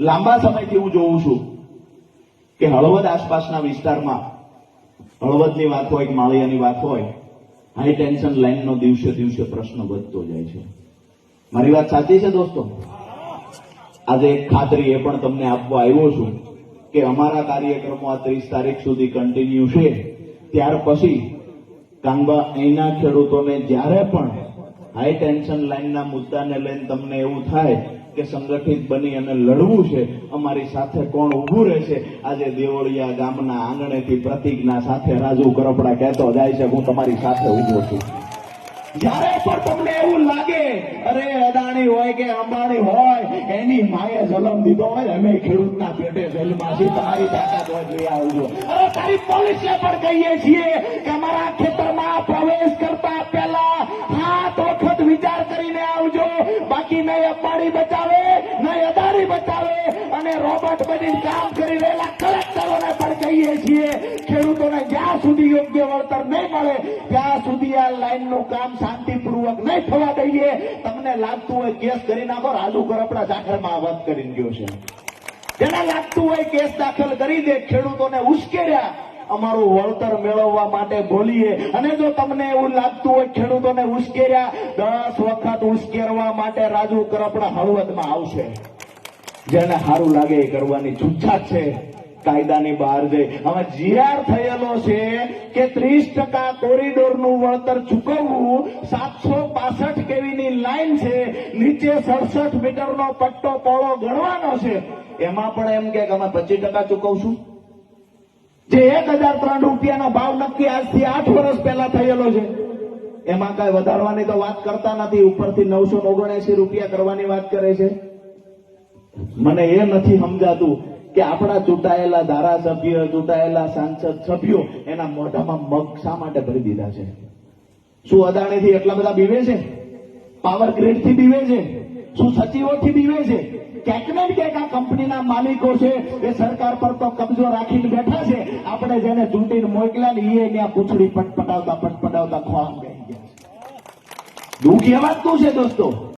લાંબા સમયથી હું જોઉં છું કે હળવદ આસપાસના વિસ્તારમાં હળવદની વાત હોય કે માળિયાની વાત હોય હાઈ ટેન્શન લાઈનનો દિવસે દિવસે પ્રશ્ન વધતો જાય છે. મારી વાત સાચી છે દોસ્તો? આજે એક ખાતરી એ પણ તમને આપવા આવ્યો છું કે અમારા કાર્યક્રમો આ ત્રીસ તારીખ સુધી કન્ટિન્યુ છે. ત્યાર પછી કાંગબા અહીંના ખેડૂતોને જ્યારે પણ હાઈ ટેન્શન લાઈનના મુદ્દાને લઈને તમને એવું થાય કે સંગઠિત બની અને લડવું છે, અમારી સાથે કોણ ઊભું રહેશે? આજે દેવળિયા ગામના આંગણેથી પ્રતિજ્ઞા સાથે રાજુ કરપડા કહેતો જાય છે, હું તમારી સાથે ઊભો છું. જ્યારે પણ તમને એવું લાગે, અરે, અદાણી હોય કે અંબાણી હોય, એની માએ જન્મ દીધો હોય, અમે ખેડૂતના પેટે જન્મા છીએ તમારી તાકાત હોય લઈ આવજો. અરે, તારી પોલીસને પણ કહીએ છીએ કે અમારા ખેતરમાં પ્રવેશ નહીં અંબાણી બચાવે નહીં અદાણી બચાવે અને રોબોટ બની કામ કરી રહેલા કલેક્ટરોને પણ કહીએ છીએ, ખેડૂતોને જ્યાં સુધી યોગ્ય વળતર નહીં મળે, ત્યાં સુધી આ લાઈનનું કામ શાંતિપૂર્વક નહીં થવા દઈએ. તમને લાગતું હોય કેસ કરી નાખો, રાજુ કરપડા જાખરમાં આ વાત કરી ગયો છે. જેને લાગતું હોય કેસ દાખલ કરી દે, ખેડૂતોને ઉશ્કેર્યા અમારું વળતર મેળવવા માટે બોલીએ. અને જો તમને એવું લાગતું હોય ખેડૂતોને ઉશ્કેર્યા, દસ વખત ઉશ્કેરવા માટે રાજુ કરપડા હળવદમાં આવશે. જેને સારું લાગે એ કરવાની છૂટછાટ છે. કાયદાની બહાર જઈ. હવે જીઆર થયેલો છે કે ત્રીસ ટકા કોરિડોરનું વળતર ચૂકવવું સાતસો પાસઠ કેવીની લાઈન છે? નીચે સડસઠ મીટરનો પટ્ટો પોળો ગણવાનો છે. એમાં પણ એમ કે અમે પચીસ ટકા ચૂકવશું? જે એક હજાર ત્રણ રૂપિયાનો ભાવ નક્કી આજથી આઠ વર્ષ પહેલા થયેલો છે. એમાં કઈ વધારવાની તો વાત કરતા નથી. ઉપરથી નવસો ઓગણએસી રૂપિયા કરવાની વાત કરે છે. મને એ નથી સમજાતું કે આપણા ચૂંટાયેલા ધારાસભ્ય, ચૂંટાયેલા સાંસદ સભ્યો એના મોઢામાં મગ શા માટે ભરી દીધા છે? શું અદાણીથી એટલા બધા બીવે છે? પાવર ગ્રીડથી બીવે છે. શું સચિવોથી બીવે છે? ક્યાંક ને ક્યાંક આ કંપનીના માલિકો છે, એ સરકાર પર તો કબજો રાખીને બેઠા છે. આપણે જેને ચૂંટીને મોકલ્યા ને એ ત્યાં પૂછડી પટપટાવતા પટપટાવતા ખોળામાં બેસી ગયા દુઃખ એ વાતનું છે દોસ્તો?